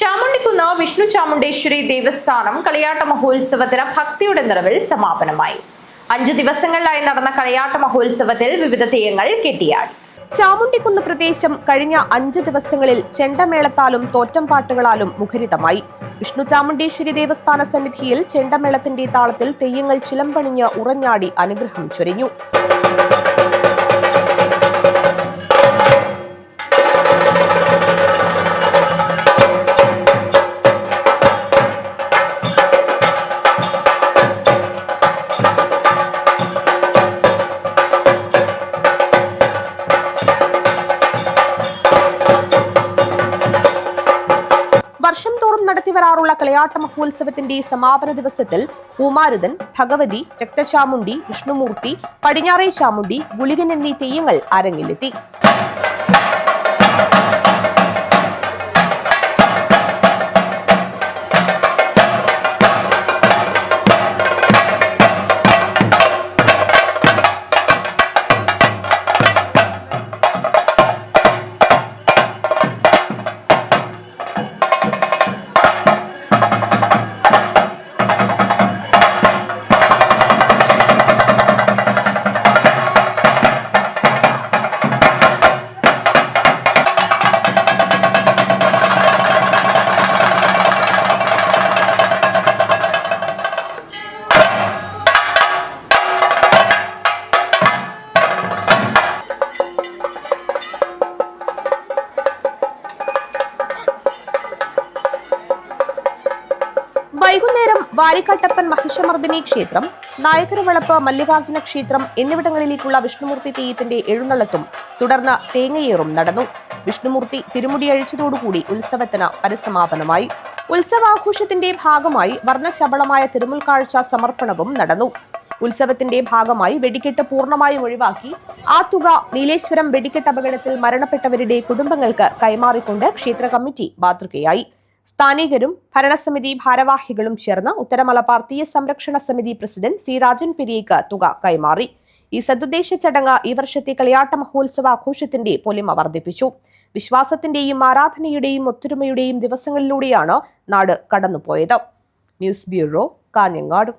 ചാമുണ്ടിക്കുന്ന് വിഷ്ണു ചാമുണ്ടേശ്വരി ദേവസ്ഥാനം കളിയാട്ട മഹോത്സവത്തിന് ഭക്തിയുടെ നിറവിൽ സമാപനമായി. അഞ്ചു ദിവസങ്ങളിലായി നടന്ന കളിയാട്ട മഹോത്സവത്തിൽ വിവിധ തെയ്യങ്ങൾ കെട്ടിയാടി. ചാമുണ്ടിക്കുന്ന് പ്രദേശം കഴിഞ്ഞ അഞ്ച് ദിവസങ്ങളിൽ ചെണ്ടമേളത്താലും തോറ്റംപാട്ടുകളാലും മുഖരിതമായി. വിഷ്ണു ചാമുണ്ടേശ്വരി ദേവസ്ഥാന സന്നിധിയിൽ ചെണ്ടമേളത്തിന്റെ താളത്തിൽ തെയ്യങ്ങൾ ചിലമ്പണിഞ്ഞ് ഉറഞ്ഞാടി അനുഗ്രഹം ചൊരിഞ്ഞു. വർഷം വരാറുള്ള കളിയാട്ട മഹോത്സവത്തിന്റെ സമാപന ദിവസത്തിൽ പൂമാരുതൻ ഭഗവതി രക്തചാമുണ്ടി വിഷ്ണുമൂർത്തി പടിഞ്ഞാറേ ചാമുണ്ടി ഗുളികൻ എന്നീ തെയ്യങ്ങൾ അരങ്ങിലെത്തി. വൈകുന്നേരം വാരിക്കട്ടപ്പൻ മഹിഷമർദ്ദിനി ക്ഷേത്രം നായകരവളപ്പ് മല്ലികാർജുന ക്ഷേത്രം എന്നിവിടങ്ങളിലേക്കുള്ള വിഷ്ണുമൂർത്തി തെയ്യത്തിന്റെ എഴുന്നള്ളത്തും തുടർന്ന് തേങ്ങയേറും നടന്നു. വിഷ്ണുമൂർത്തി തിരുമുടി അഴിച്ചതോടുകൂടി ഉത്സവത്തിന് പരിസമാപനമായി. ഉത്സവാഘോഷത്തിന്റെ ഭാഗമായി വർണശബളമായ തിരുമുൽക്കാഴ്ച സമർപ്പണവും നടന്നു. ഉത്സവത്തിന്റെ ഭാഗമായി വെടിക്കെട്ട് പൂർണമായും ഒഴിവാക്കി ആ തുക നീലേശ്വരം വെടിക്കെട്ട് അപകടത്തിൽ മരണപ്പെട്ടവരുടെ കുടുംബങ്ങൾക്ക് കൈമാറിക്കൊണ്ട് ക്ഷേത്ര കമ്മിറ്റി മാതൃകയായി സ്ഥാനികരും ഭരണസമിതി ഭാരവാഹികളും ചേർന്ന് ഉത്തരമലബാർ സംരക്ഷണ സമിതി പ്രസിഡന്റ് സി രാജൻ പിരിയേക്ക് തുക കൈമാറി. ഈ സതുദ്ദേശ ചടങ്ങ് ഈ വർഷത്തെ കളിയാട്ട മഹോത്സവ ആഘോഷത്തിന്റെ പൊലിമ വർദ്ധിപ്പിച്ചു. വിശ്വാസത്തിന്റെയും ആരാധനയുടെയും ഒത്തൊരുമയുടെയും ദിവസങ്ങളിലൂടെയാണ് നാട് കടന്നുപോയത്. News bureau Kanhangad.